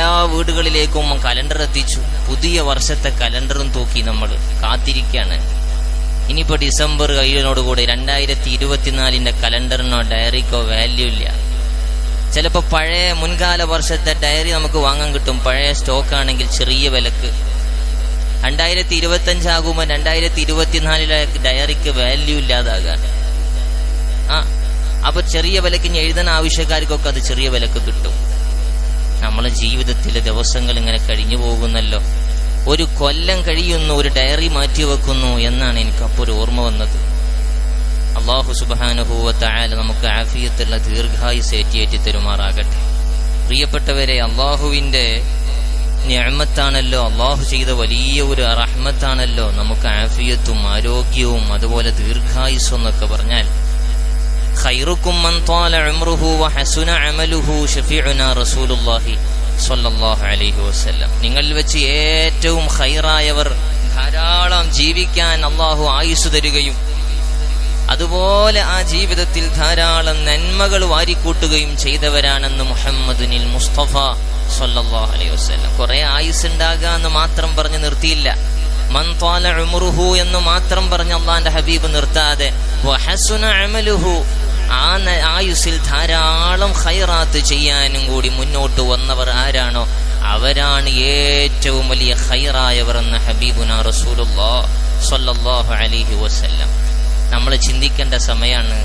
എല്ലാ വീടുകളിലേക്കും കലണ്ടർ എത്തിച്ചു. പുതിയ വർഷത്തെ കലണ്ടറും തൂക്കി നമ്മൾ കാത്തിരിക്കുകയാണ് ഇനിയിപ്പോ ഡിസംബർ കഴിയുന്നതോടുകൂടി രണ്ടായിരത്തി ഇരുപത്തിനാലിന്റെ കലണ്ടറിനോ ഡയറിക്കോ വാല്യൂ ഇല്ല. ചിലപ്പോൾ പഴയ മുൻകാല വർഷത്തെ ഡയറി നമുക്ക് വാങ്ങാൻ കിട്ടും. പഴയ സ്റ്റോക്ക് ആണെങ്കിൽ ചെറിയ വിലക്ക്. രണ്ടായിരത്തി ഇരുപത്തി അഞ്ചാകുമ്പോ രണ്ടായിരത്തി ഇരുപത്തിനാലിലെ ഡയറിക്ക് വാല്യൂ ഇല്ലാതാകാൻ ആ അപ്പൊ ചെറിയ വിലക്ക് ഇനി എഴുതാൻ ആവശ്യക്കാർക്കൊക്കെ അത് ചെറിയ വിലക്ക് കിട്ടും. നമ്മളെ ജീവിതത്തിലെ ദിവസങ്ങൾ ഇങ്ങനെ കഴിഞ്ഞു പോകുന്നല്ലോ. ഒരു കൊല്ലം കഴിയുന്നു ഒരു ഡയറി മാറ്റി വെക്കുന്നു എന്നാണ് എനിക്ക് അപ്പോൾ ഒരു ഓർമ്മ വന്നത്. അള്ളാഹു സുബാനുഭൂവത്തായാലും നമുക്ക് ആഫിയത്തുള്ള ദീർഘായുസ് ഏറ്റിയേറ്റി തരുമാറാകട്ടെ. പ്രിയപ്പെട്ടവരെ അള്ളാഹുവിന്റെ ഞാമത്താണല്ലോ അള്ളാഹു ചെയ്ത വലിയ ഒരു റഹ്മത്താണല്ലോ നമുക്ക് ആഫിയത്തും ആരോഗ്യവും അതുപോലെ ദീർഘായുസ്സും എന്നൊക്കെ പറഞ്ഞാൽ ഖൈറുക്കും മൻ وحسن عمله شفيعنا അമലുഹു الله صلى സ്വല്ലല്ലാഹു അലൈഹി വസല്ലം. നിങ്ങൾ വെച്ച് ഏറ്റവും ഖൈറായവർ ധാരാളം ജീവിക്കാൻ അള്ളാഹു ആയുസ് തരികയും അതുപോലെ ആ ജീവിതത്തിൽ ധാരാളം നന്മകൾ വാരിക്കൂട്ടുകയും ചെയ്തവരാണെന്ന് മുഹമ്മദിനിൽ മുസ്തഫ സല്ലല്ലാഹു അലൈഹി വസല്ലം. കുറെ ആയുസ് ഉണ്ടാകുക എന്ന് മാത്രം പറഞ്ഞ് നിർത്തിയില്ല. മൻ ത്വാല എന്ന് മാത്രം പറഞ്ഞ് അള്ളാന്റെ ഹബീബ് നിർത്താതെ ആ ആയുസിൽ ധാരാളം ഹൈറാത്ത് ചെയ്യാനും കൂടി മുന്നോട്ട് വന്നവർ ആരാണോ? അവരാണ് ഏറ്റവും വലിയ ഹൈറായവർ എന്ന ഹബീബുന സല്ലല്ലാഹു അലൈഹി വസല്ലം. നമ്മൾ ചിന്തിക്കേണ്ട സമയമാണ്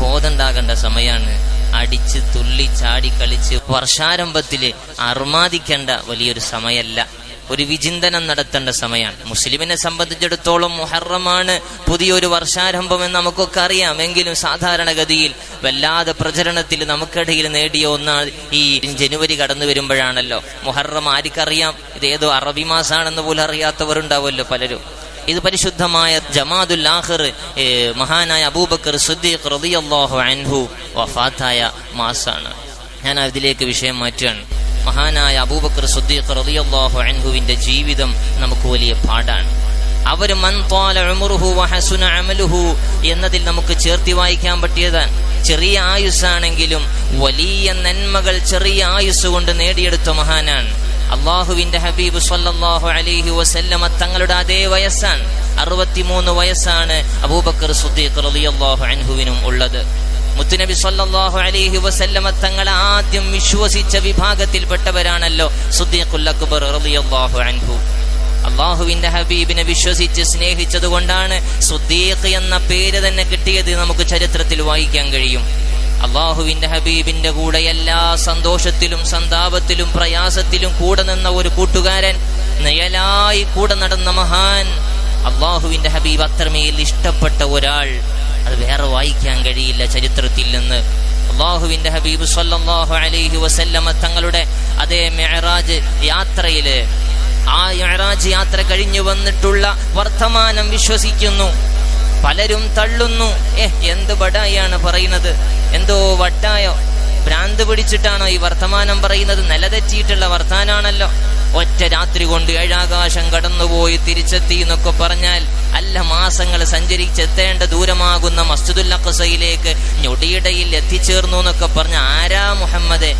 ബോധമുണ്ടാകേണ്ട സമയമാണ് അടിച്ച് തുള്ളി ചാടി കളിച്ച് വർഷാരംഭത്തിൽ അർമാദിക്കേണ്ട വലിയൊരു സമയമല്ല ഒരു വിചിന്തനം നടത്തേണ്ട സമയമാണ്. മുസ്ലിമിനെ സംബന്ധിച്ചിടത്തോളം മുഹറമാണ് പുതിയൊരു വർഷാരംഭം എന്ന് നമുക്കൊക്കെ അറിയാം. എങ്കിലും സാധാരണഗതിയിൽ വല്ലാതെ പ്രചരണത്തിൽ നമുക്കിടയിൽ നേടിയ ഒന്നാണ് ഈ ജനുവരി കടന്നു വരുമ്പോഴാണല്ലോ. മുഹറം ആർക്കറിയാം? ഇത് ഏതോ അറബി മാസാണെന്ന് പോലും അറിയാത്തവരുണ്ടാവുമല്ലോ പലരും. ഇത് പരിശുദ്ധമായ ജമാദുൽ ആഹിർ മഹാനായ അബൂബക്കർ സുദ്ദീഖ് റളിയല്ലാഹു അൻഹു വഫാത്തായ മാസാണ്. ഞാൻ അതിലേക്ക് വിഷയം മാറ്റുകയാണ്. മഹാനായ അബൂബക്കർ സുദ്ദീഖ് റളിയല്ലാഹു അൻഹുവിന്റെ ജീവിതം നമുക്ക് വലിയ പാടാണ് അവർ അമലുഹു എന്നതിൽ നമുക്ക് ചേർത്തി വായിക്കാൻ പറ്റിയതാണ്. ചെറിയ ആയുസ്സാണെങ്കിലും വലിയ നന്മകൾ ചെറിയ ആയുസ് കൊണ്ട് നേടിയെടുത്ത മഹാനാണ്. അള്ളാഹുവിന്റെ ഹബീബ് സല്ലാഹു അലൈഹി വസല്ലമ തങ്ങളുടെ അതേ വയസ്സാണ്. അറുപത്തിമൂന്ന് വയസ്സാണ് അബൂബക്കർ സുദ്ദീഖ് റളിയല്ലാഹു അൻഹുവിനും ഉള്ളത്. മുത്തുനബി സല്ലാഹു അലൈഹി വസല്ലമ തങ്ങൾ ആദ്യം വിശ്വസിച്ച വിഭാഗത്തിൽപ്പെട്ടവരാണല്ലോ സുദ്ദീഖുൽ അക്ബർ റളിയല്ലാഹു അൻഹു. അള്ളാഹുവിന്റെ ഹബീബിനെ വിശ്വസിച്ച് സ്നേഹിച്ചത് കൊണ്ടാണ് സുദ്ദീഖ് എന്ന പേര് തന്നെ കിട്ടിയത് നമുക്ക് ചരിത്രത്തിൽ വായിക്കാൻ കഴിയും. അള്ളാഹുവിന്റെ ഹബീബിന്റെ കൂടെ എല്ലാ സന്തോഷത്തിലും സന്താപത്തിലും പ്രയാസത്തിലും കൂടെ നിന്ന ഒരു കൂട്ടുകാരൻ നിഴലായി കൂടെ നടന്ന മഹാൻ അള്ളാഹുവിന്റെ ഹബീബ് അത്രമേൽ ഇഷ്ടപ്പെട്ട ഒരാൾ അത് വേറെ വായിക്കാൻ കഴിയില്ല ചരിത്രത്തിൽ നിന്ന്. അള്ളാഹുവിന്റെ ഹബീബ് സല്ലാഹു അലൈഹി വസല്ലമ തങ്ങളുടെ അതേ മെഹറാജ് യാത്രയിൽ ആ മെഹറാജ് യാത്ര കഴിഞ്ഞു വന്നിട്ടുള്ള വർത്തമാനം വിശ്വസിക്കുന്നു. പലരും തള്ളുന്നു. ഏഹ് എന്ത് ബടായാണ് പറയുന്നത്? എന്തോ വട്ടായോ? ഭ്രാന്ത് പിടിച്ചിട്ടാണോ ഈ വർത്തമാനം പറയുന്നത്? നിലതെറ്റിയിട്ടുള്ള വർത്താനാണല്ലോ. ഒറ്റ രാത്രി കൊണ്ട് ഏഴാകാശം കടന്നുപോയി തിരിച്ചെത്തി എന്നൊക്കെ പറഞ്ഞാൽ അല്ല മാസങ്ങൾ സഞ്ചരിച്ചെത്തേണ്ട ദൂരമാകുന്ന മസ്ജിദുൽ അഖസയിലേക്ക് ഞൊടിയിടയിൽ എത്തിച്ചേർന്നു എന്നൊക്കെ പറഞ്ഞ ആരാ മുഹമ്മദ്?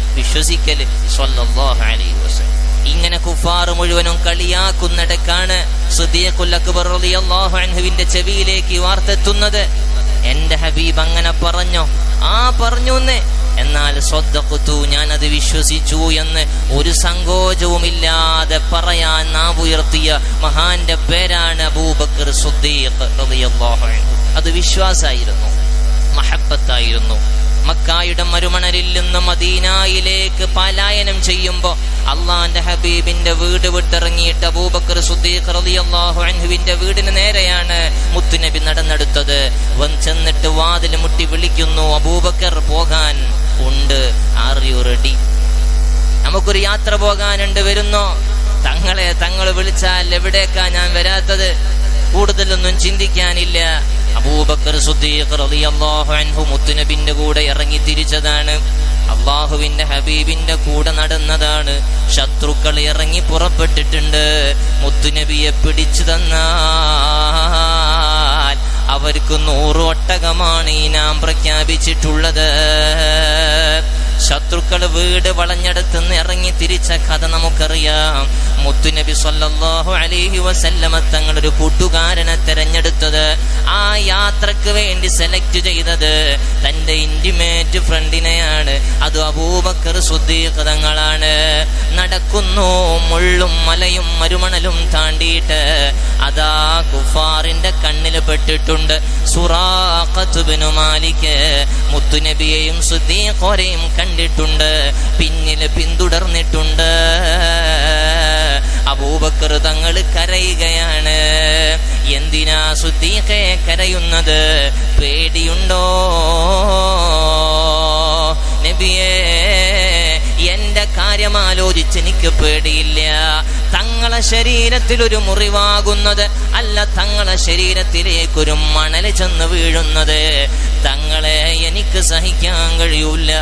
സ്വല്ലല്ലാഹു അലൈഹി വസല്ലം. ഇങ്ങനെ കുഫാർ മുഴുവനും കളിയാക്കുന്നിടക്കാണ് അൻഹുവിന്റെ ചെവിയിലേക്ക് വാർത്തെത്തുന്നത്. എന്റെ ഹബീബ് അങ്ങനെ പറഞ്ഞോ? ആ പറഞ്ഞുന്നേ. എന്നാൽ സ്വദ്ദഖ്തു ഞാൻ അത് വിശ്വസിച്ചു എന്ന് ഒരു സങ്കോചവുമില്ലാതെ പറയാൻ നാവുയർത്തിയ മഹാന്റെ പേരാണ് അബൂബക്കർ അത് വിശ്വാസായിരുന്നു മഹബത്തായിരുന്നു. മക്കായുടെ മരുമണലിൽ നിന്ന് മദീനായിലേക്ക് പലായനം ചെയ്യുമ്പോൾ അള്ളാന്റെ ഹബീബിന്റെ വീട് വിട്ടിറങ്ങിയിട്ട് അബൂബക്കർ സുദ്ദീഖ് റളിയല്ലാഹു അൻഹുവിന്റെ വീടിന് നേരെയാണ് മുത്തുനബി നടന്നെടുത്തത്. വൻ ചെന്നിട്ട് വാതിൽ മുട്ടി വിളിക്കുന്നു അബൂബക്കർ പോകാൻ. ഉണ്ട്. ആർ യു റെഡി നമുക്കൊരു യാത്ര പോകാനുണ്ട് വരുന്നോ? തങ്ങളെ തങ്ങൾ വിളിച്ചാൽ എവിടേക്കാ ഞാൻ വരാത്തത്? കൂടുതലൊന്നും ചിന്തിക്കാനില്ല. അബൂബക്കർ മുത്തുനബിന്റെ കൂടെ ഇറങ്ങി തിരിച്ചതാണ്. അള്ളാഹുവിന്റെ ഹബീബിന്റെ കൂടെ നടന്നതാണ്. ശത്രുക്കൾ ഇറങ്ങി പുറപ്പെട്ടിട്ടുണ്ട്. മുത്തുനബിയെ പിടിച്ചു തന്നാൽ അവർക്ക് നൂറ് ഒട്ടകമാണ് ഈ നാം പ്രഖ്യാപിച്ചിട്ടുള്ളത്. ശത്രുക്കൾ വീട് വളഞ്ഞെടുത്ത് ഇറങ്ങി തിരിച്ച കഥ നമുക്കറിയാം. മുത്തുനബി സല്ലല്ലാഹു അലൈഹി വസല്ലമ തങ്ങളൊരു കൂട്ടുകാരനെ തെരഞ്ഞെടുത്തത് ആ യാത്രയ്ക്ക് വേണ്ടി സെലക്ട് ചെയ്തത്. തന്റെ ഇന്റിമേറ്റ് ഫ്രണ്ടിനെയാണ് അത് അബൂബക്കർ സുദ്ധീകൃതങ്ങളാണ് നടക്കുന്നു മുള്ളും മലയും മരുമണലും താണ്ടിയിട്ട്. അതാ കുഫാറിന്റെ കണ്ണിൽ പെട്ടിട്ടുണ്ട് സുറാഖത്തുബിനു മാലിക്ക് മുത്തുനബിയെയും സുദ്ദീഖോരെയും കണ്ടിട്ടുണ്ട് പിന്നിൽ പിന്തുടർന്നിട്ടുണ്ട്. അബൂബക്കർ തങ്ങൾ കരയുകയാണ്. എന്തിനാ സുദ്ദീഖെ കരയുന്നത്? പേടിയുണ്ടോ? നബിയേ എന്റെ കാര്യം ആലോചിച്ച് എനിക്ക് പേടിയില്ല. തങ്ങളെ ശരീരത്തിൽ ഒരു മുറിവാകുന്നത് അല്ല തങ്ങളെ ശരീരത്തിലേക്കൊരു മണൽ ചെന്ന് വീഴുന്നത്. തങ്ങളെ എനിക്ക് സഹിക്കാൻ കഴിയൂല.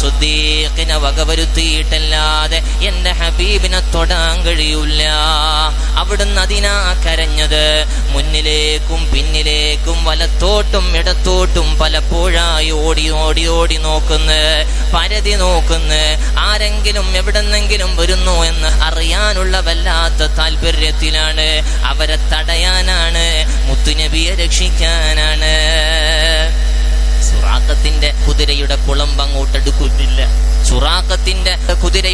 സുദ്ദീഖിനെ വകവരുത്തിയിട്ടല്ലാതെ എന്റെ ഹബീബിനെ തൊടാൻ കഴിയൂല. അവിടുന്ന് അതിനാ കരഞ്ഞത്. മുന്നിലേക്കും പിന്നിലേക്കും വലത്തോട്ടും ഇടത്തോട്ടും പലപ്പോഴായി ഓടി ഓടി ഓടി നോക്കുന്നു പരതി നോക്കുന്നു ആരെങ്കിലും എവിടെന്നെങ്കിലും വരുന്നു എന്ന് അറിയാനുള്ള വല്ലാത്ത താല്പര്യത്തിലാണ്. അവരെ തടയാനാണ് മുത്തുനബിയെ രക്ഷിക്കാനാണ്. സുറാക്കത്തിന്റെ കുതിരയുടെ കുളമ്പ് അങ്ങോട്ട്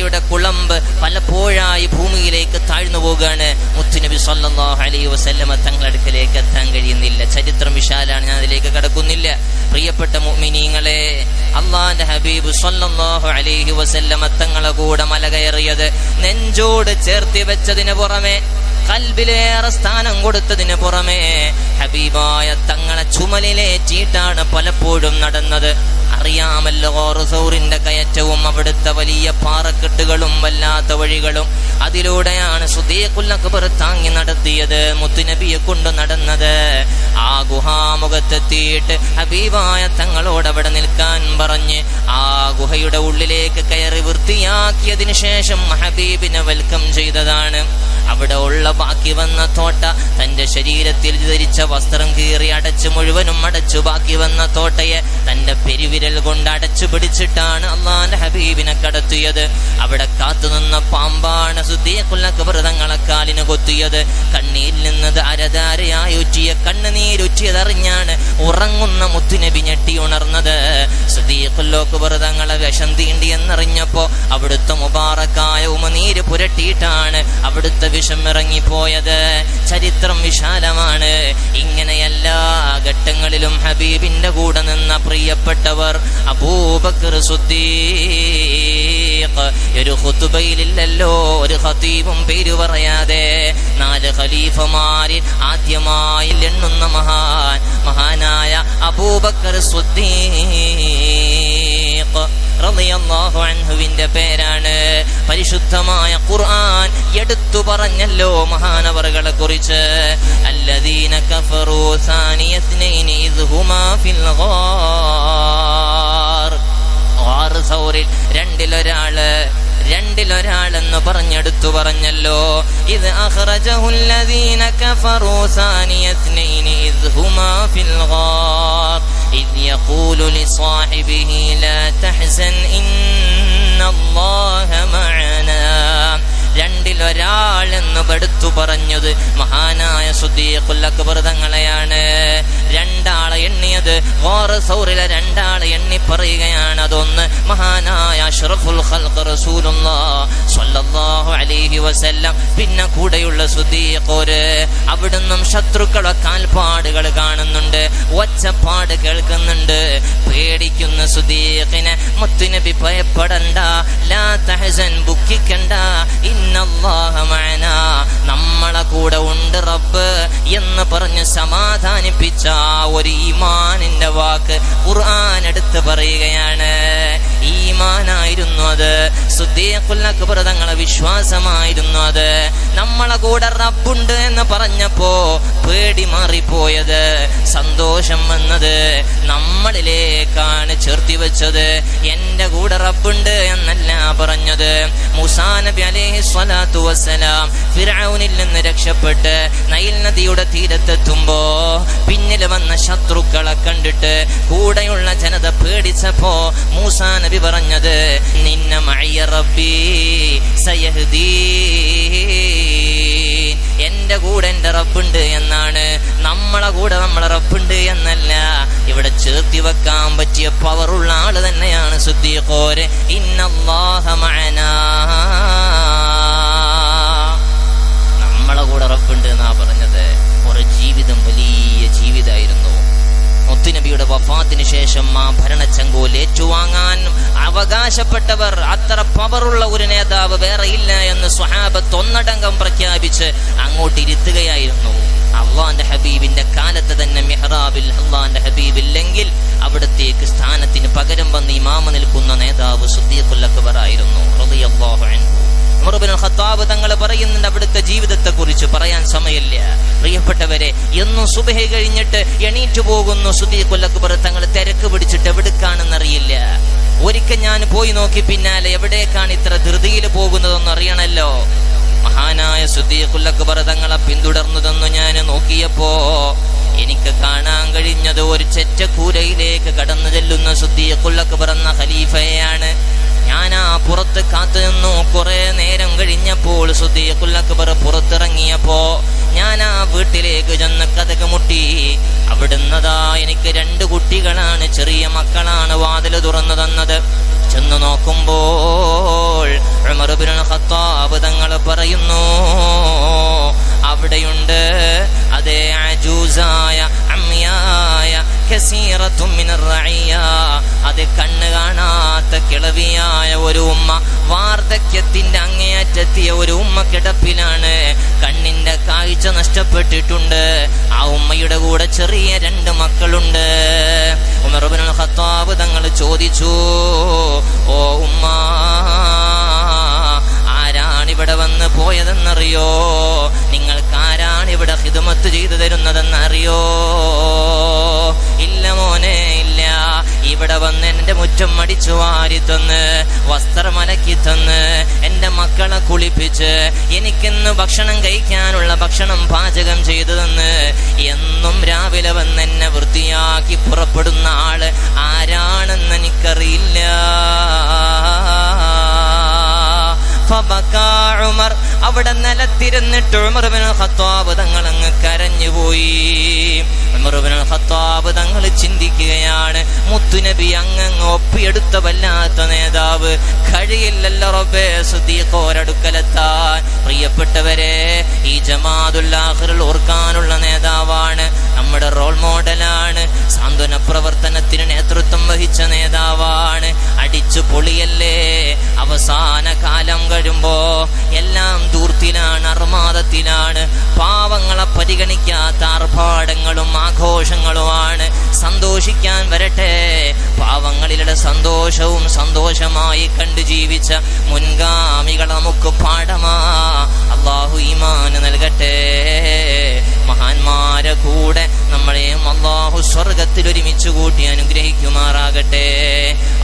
കുതിരയുടെ കുളമ്പ് പലപ്പോഴായി ഭൂമിയിലേക്ക് താഴ്ന്നു പോവുകയാണ് മുത്തുനബി സല്ലല്ലാഹു അലൈ വസല്ലമ തങ്ങളുടെ അടുക്കലേക്ക് എത്താൻ കഴിയുന്നില്ല. ചരിത്രം വിശാലാണ് ഞാൻ അതിലേക്ക് കടക്കുന്നില്ല. പ്രിയപ്പെട്ട മുഅ്മിനീങ്ങളെ അള്ളാന്റെ ഹബീബ് സല്ലല്ലാഹു അലൈഹി വസല്ലമ തങ്ങളെ കൂടെ മല കയറിയത് നെഞ്ചോട് ചേർത്തി വെച്ചതിന് പുറമെ കൽബിലേറെ സ്ഥാനം കൊടുത്തതിന് പുറമേ ഹബീബായ തങ്ങളെ ചുമലിലേറ്റിയിട്ടാണ് പലപ്പോഴും നടന്നത്. അറിയാമല്ലോ ഓറുസൗറിന്റെ കയറ്റവും അവിടുത്തെ വലിയ പാറക്കെട്ടുകളും വല്ലാത്ത വഴികളും. അതിലൂടെയാണ് സുദീഖുല്ലക്ബർ താങ്ങി നടത്തിയത് മുത്തുനബിയെ കൊണ്ടു നടന്നത്. ആ ഗുഹാമുഖത്തെത്തിയിട്ട് ഹബീബായ തങ്ങളോട് അവിടെ നിൽക്കാൻ പറഞ്ഞ് ആ ഗുഹയുടെ ഉള്ളിലേക്ക് കയറി വൃത്തിയാക്കിയതിനു ശേഷം ഹബീബിനെ വെൽക്കം ചെയ്തതാണ്. അവിടെ ഉള്ള ബാക്കി വന്ന തോട്ട തന്റെ ശരീരത്തിൽ ധരിച്ച വസ്ത്രം കീറി അടച്ചു മുഴുവനും അടച്ചു ബാക്കി വന്ന തോട്ടയെ തന്റെ പെരുവിരൽ കൊണ്ട് അടച്ചു പിടിച്ചിട്ടാണ് അള്ളാന്റെ ഹബീബിനെ കടത്തിയത്. അവിടെ കാത്തുനിന്ന പാമ്പാണ് സുദ്ദീഖുല്ലക്ബർ തങ്ങളെ കാലിന് കൊത്തിയത്. കണ്ണീരിൽ നിന്ന് അരധാരയായി ഉറ്റിയ കണ്ണുനീരുറ്റിയതറിഞ്ഞാണ് ഉറങ്ങുന്ന മുത്തുനബി ഞെട്ടി ഉണർന്നത്. സുദ്ദീഖുല്ലോക്ബർ തങ്ങളെ വിഷം തീണ്ടി എന്നറിഞ്ഞപ്പോ അവിടുത്തെ മുബാറക്കായ ഉമനീര് പുരട്ടിയിട്ടാണ് അവിടുത്തെ വിഷം ഇറങ്ങിപ്പോയത്. ചരിത്രം വിശാലമാണ്. ഇങ്ങനെ എല്ലാ ഘട്ടങ്ങളിലും ഹബീബിന്റെ കൂടെ നിന്ന പ്രിയപ്പെട്ടവർ അബൂബക്കർ ഒരു ഖുതുബയിലില്ലല്ലോ ഒരു ഖതീബും പേര് പറയാതെ. നാല് ഖലീഫമാരിൽ ആദ്യമായി എണ്ണുന്ന മഹാൻ മഹാനായ അബൂബക്കർ സുദ്ദീഖ് അൻഹുവിന്റെ പേരാണ്. പരിശുദ്ധമായ ഖുർആൻ എടുത്തു പറഞ്ഞല്ലോ മഹാനവറുകളെ കുറിച്ച്. അല്ലദീന കഫറു സാനിയത്നൈനി ഇദ് ഹുമാ ഫിൽ ഗാർ ഗാർ സൗറിൽ രണ്ടിലൊരാള് രണ്ടിലൊരാളെന്ന് പറഞ്ഞെടുത്തു പറഞ്ഞല്ലോ ഇത് അഖ്റജഹുല്ലദീന കഫറു സാനിയത്നൈനി ഇദ് ഹുമാ ഫിൽ ഗാർ إذ يقول لصاحبه لا تحزن إن الله معنا രണ്ടിലൊരാൾ എന്ന് പെടുത്തു പറഞ്ഞത് മഹാനായ സുദ്ദീഖുല്ലക്ബർ തങ്ങളെയാണ് രണ്ടാളെ എണ്ണിയത് സൗറിലെ രണ്ടാളെ എണ്ണി പറയുകയാണ് അതൊന്ന് മഹാനായ അഷ്റഫുൽ ഖൽഖ് സ്വല്ലല്ലാഹു അലൈഹി വസല്ലം. പിന്നെ കൂടെയുള്ള സുദീഖോര്. അവിടുന്നും ശത്രുക്കളെ കാൽപാടുകൾ കാണുന്നുണ്ട്. ഒച്ചപ്പാട് കേൾക്കുന്നുണ്ട്. പേടിക്കുന്ന സുദീഖിനെ മുത്തുനബി ഭയപ്പെടണ്ട. ലാ തഹസൻ ബുക്കിക്കണ്ട ഇന്നല്ലാഹ മഅന. നമ്മളെ കൂടെ ഉണ്ട് റബ്ബ് എന്ന് പറഞ്ഞ് സമാധാനിപ്പിച്ച ആ ഒരു ഈമാനിന്റെ വാക്ക് ഖുർആൻ എടുത്ത് പറയുകയാണ്. ഈമാനായിരുന്നു അത്. സുദ്ദീഖുൽ അക്ബർ തങ്ങളെ വിശ്വാസമായിരുന്നു അത്. നമ്മളെ കൂടെ റബ്ബുണ്ട് എന്ന് പറഞ്ഞപ്പോ പേടി മാറിപ്പോയത്. സന്തോഷം വന്നത് നമ്മളിലേക്കാണ് ചേർത്തി വെച്ചത്. എന്റെ കൂടെ റബ്ബുണ്ട് എന്നല്ല പറഞ്ഞത്. മുസാ നബി അലൈഹി സ്വലാത്തു വസ്സലാം ഫിറൌനിൽ നിന്ന് നിന്ന് രക്ഷപ്പെട്ട് നൈൽ നദിയുടെ തീരത്തെത്തുമ്പോ പിന്നിൽ വന്ന ശത്രുക്കളെ കണ്ടിട്ട് കൂടെയുള്ള ജനത പേടിച്ചപ്പോ മൂസാ നബി പറഞ്ഞത് നിന്ന മഴയ റബ്ബി സയഹ്ദീൻ എന്റെ കൂടെ എന്റെ റബ്ബുണ്ട് എന്നാണ്. നമ്മളെ കൂടെ നമ്മളെ റബ്ബുണ്ട് എന്നല്ല. ഇവിടെ ചേർത്തി വെക്കാൻ പറ്റിയ പവറുള്ള ആൾ തന്നെയാണ് സുദ്ദീഖോര്. ഇന്നല്ലാഹ മഅനാ. നമ്മളെ കൂടെ റബ്ബുണ്ട് എന്നാ പറഞ്ഞത്. ഒരു ജീവിതം വലിയ ജീവിതമായിരുന്നു വഫാത്തിന് ശേഷം ആ ഭരണച്ചങ്കോൽ ഏറ്റുവാങ്ങാൻ അവകാശപ്പെട്ടവർ അത്ര പവറുള്ള ഒരു നേതാവ് വേറെ ഇല്ല എന്ന് സ്വഹാബത്ത് ഒന്നടങ്കം പ്രഖ്യാപിച്ച് അങ്ങോട്ട് ഇരുത്തുകയായിരുന്നു അള്ളാന്റെ ഹബീബിന്റെ കാലത്ത് തന്നെ മെഹ്റാബിൽ അള്ളാന്റെ ഹബീബില്ലെങ്കിൽ അവിടത്തേക്ക് സ്ഥാനത്തിന് പകരം വന്ന് ഇമാമ നിൽക്കുന്ന നേതാവ് സുദ്ദീഖുൽ അക്ബർ ആയിരുന്നു ഖത്താബ് തങ്ങൾ പറയുന്നുണ്ട് അവിടുത്തെ കുറിച്ച് പറയാൻ സമയമില്ല. പ്രിയപ്പെട്ടവരെ എന്നും സുബഹ കഴിഞ്ഞിട്ട് എണീറ്റു പോകുന്നു. സുദീഖുൽ അക്ബർ തങ്ങൾ തിരക്ക് പിടിച്ചിട്ട് എവിടേക്കാണെന്നറിയില്ല. ഒരിക്കൽ ഞാൻ പോയി നോക്കി പിന്നാലെ എവിടേക്കാണ് ഇത്ര ധൃതിയിൽ പോകുന്നതെന്ന് അറിയണല്ലോ. മഹാനായ സുദ്ദീഖുൽ അക്ബർ തങ്ങളെ പിന്തുടർന്നതെന്ന് ഞാൻ നോക്കിയപ്പോ എനിക്ക് കാണാൻ കഴിഞ്ഞത് ഒരു ചെറ്റക്കൂരയിലേക്ക് കടന്നു ചെല്ലുന്ന സുദ്ധിയെ അക്ബർ എന്ന ഖലീഫയാണ്. ആ പുറത്ത് കാത്തു നിന്നു. കുറെ നേരം കഴിഞ്ഞപ്പോൾ സുദ്ദീഖുൽ അക്ബർ പുറത്തിറങ്ങിയപ്പോ ആ വീട്ടിലേക്ക് ചെന്ന് കഥക മുട്ടി. അവിടുന്നതാ എനിക്ക് രണ്ട് കുട്ടികളാണ് ചെറിയ മക്കളാണ് വാതിൽ തുറന്നു തന്നത്. ചെന്ന് നോക്കുമ്പോൾ ഖത്താബ് തങ്ങൾ പറയുന്നു അവിടെയുണ്ട് അതേ അജൂസായ അമ്മിയായ കാണാത്ത കിളവിയായ ഒരു ഉമ്മ വാർദ്ധക്യത്തിന്റെ അങ്ങേയറ്റെത്തിയ ഒരു ഉമ്മ കിടപ്പിലാണ്. കണ്ണിന്റെ കാഴ്ച നഷ്ടപ്പെട്ടിട്ടുണ്ട്. ആ ഉമ്മയുടെ കൂടെ ചെറിയ രണ്ട് മക്കളുണ്ട്. ഉമറുബിനുൽ ഖത്താബ് തങ്ങൾ ചോദിച്ചു ഓ ഉമ്മ ആരാണിവിടെ വന്ന് പോയതെന്നറിയോ? നിങ്ങൾക്ക് ആരാണിവിടെ ഹിദമത്ത് ചെയ്തു തരുന്നതെന്നറിയോ? ഇല്ല മോനെ ഇവിടെ വന്ന് എന്റെ മുറ്റം മടിച്ചു വാരി തന്ന് വസ്ത്രമലക്കി തന്ന് എന്റെ മക്കളെ കുളിപ്പിച്ച് എനിക്കിന്ന് ഭക്ഷണം കഴിക്കാനുള്ള ഭക്ഷണം പാചകം ചെയ്തു തന്ന്. എന്നും രാവിലെ വന്ന് എന്നെ വൃത്തിയാക്കി പുറപ്പെടുന്ന ആൾ ആരാണെന്ന് എനിക്കറിയില്ല. ഫബക്കാ ഉമർ അവിടെ നിലത്തിരുന്നിട്ട് ഖത്താബ് തങ്ങൾ അങ്ങ് കരഞ്ഞുപോയി ഉമർബിന് ഖത്താബ് തങ്ങൾ ചിന്തിക്കുകയാണ് മുത്തുനബി അങ്ങ് ഒപ്പിയെടുത്ത വല്ലാത്ത നേതാവ് കഴിയില്ലല്ലോ റബ്ബേ സുദ്ദീഖോരടുക്കലെത്താൻ പ്രിയപ്പെട്ടവരെ ഈ ജമാതുല്ലാഹിറിൽ ഓർക്കാനുള്ള നേതാവാണ് നമ്മുടെ റോൾ മോഡലാണ് സാന്ത്വന പ്രവർത്തനത്തിന് നേതൃത്വം വഹിച്ച നേതാവാണ്. അടിച്ചു പൊളിയല്ലേ? അവസാന കാലം കഴിയുമ്പോ എല്ലാം ദൂർത്തിലാണ് അർമാദത്തിലാണ്. പാവങ്ങളെ പരിഗണിക്കാത്ത ആർഭാടങ്ങളും ആഘോഷങ്ങളുമാണ്. സന്തോഷിക്കാൻ വരട്ടെ. പാവങ്ങളിലെ സന്തോഷവും സന്തോഷമായി കണ്ടു ജീവിച്ച മുൻഗാമികൾ നമുക്ക് പാഠമാ. അള്ളാഹു ഈമാന് നൽകട്ടെ. മഹാന്മാരെ കൂടെ നമ്മളെയും അള്ളാഹു സ്വർഗത്തിൽ ഒരുമിച്ച് കൂട്ടി അനുഗ്രഹിക്കുമാറാകട്ടെ.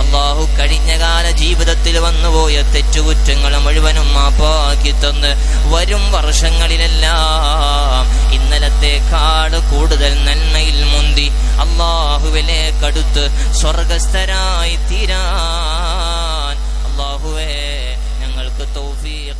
അള്ളാഹു കഴിഞ്ഞ കാല ജീവിതത്തിൽ വന്നുപോയ തെറ്റുകുറ്റങ്ങൾ മുഴുവനും മാപ്പാക്കി തന്ന് വരും വർഷങ്ങളിലെല്ലാം ഇന്നലത്തെക്കാൾ കൂടുതൽ നന്മയിൽ മുന്തി അള്ളാഹുവിലേക്കടുത്ത് സ്വർഗസ്ഥരായി തീരാൻ. അള്ളാഹുവേ ഞങ്ങൾക്ക് തൗഫീഖ്